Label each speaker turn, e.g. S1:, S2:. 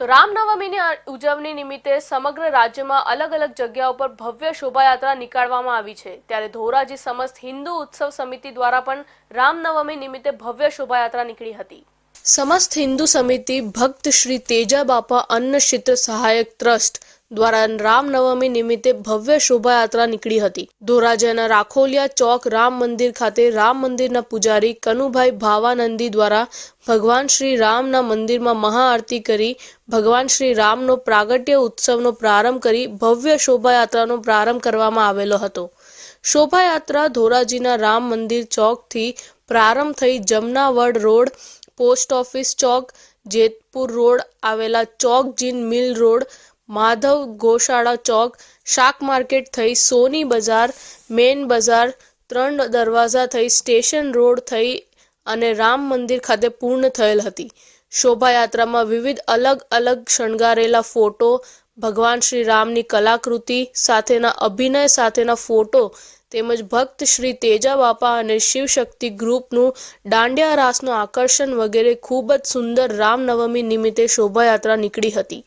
S1: તો રામનવમીની ઉજવણી નિમિત્તે સમગ્ર રાજ્યમાં અલગ અલગ જગ્યાઓ પર ભવ્ય શોભાયાત્રા નીકાળવામાં આવી છે. ત્યારે ધોરાજી સમસ્ત હિન્દુ ઉત્સવ સમિતિ દ્વારા પણ રામનવમી નિમિત્તે ભવ્ય શોભાયાત્રા નીકળી હતી. સમસ્ત હિન્દુ સમિતિ ભક્ત શ્રી તેજા બાપા અન્ન ક્ષેત્ર સહાયક ટ્રસ્ટ દ્વારા રામનવમી નિમિત્તે ભવ્ય શોભાયાત્રા નીકળી હતી. ધોરાજીના રાખોલિયા ચોક રામ મંદિર ખાતે રામ મંદિરના પૂજારી કનુભાઈ ભાવાનંદી દ્વારા ભગવાન શ્રી રામના મંદિરમાં મહાઆરતી કરી, ભગવાન શ્રી રામનો પ્રાગટ્ય ઉત્સવનો પ્રારંભ કરી ભવ્ય શોભાયાત્રાનો પ્રારંભ કરવામાં આવેલો હતો. શોભાયાત્રા ધોરાજીના રામ મંદિર ચોકથી પ્રારંભ થઈ જમનાવડ રોડ, પોસ્ટ ઓફિસ ચોક, જેતપુર રોડ આવેલા ચોક જીન મિલ રોડ માધવ ગોશાળા ચોક, શાક માર્કેટ થઈ સોની બજાર, મેન બજાર, ત્રણ દરવાજા થઈ સ્ટેશન રોડ થઈ અને રામ મંદિર ખાતે પૂર્ણ થયેલ હતી. શોભાયાત્રામાં વિવિધ અલગ અલગ શણગારેલા ફોટો, ભગવાન શ્રી રામની કલાકૃતિ સાથેના અભિનય સાથેના ફોટો તેમજ ભક્ત શ્રી તેજા બાપા અને શિવશક્તિ ગ્રુપનું દાંડિયા રાસનું આકર્ષણ વગેરે ખૂબ જ સુંદર રામનવમી નિમિત્તે શોભાયાત્રા નીકળી હતી.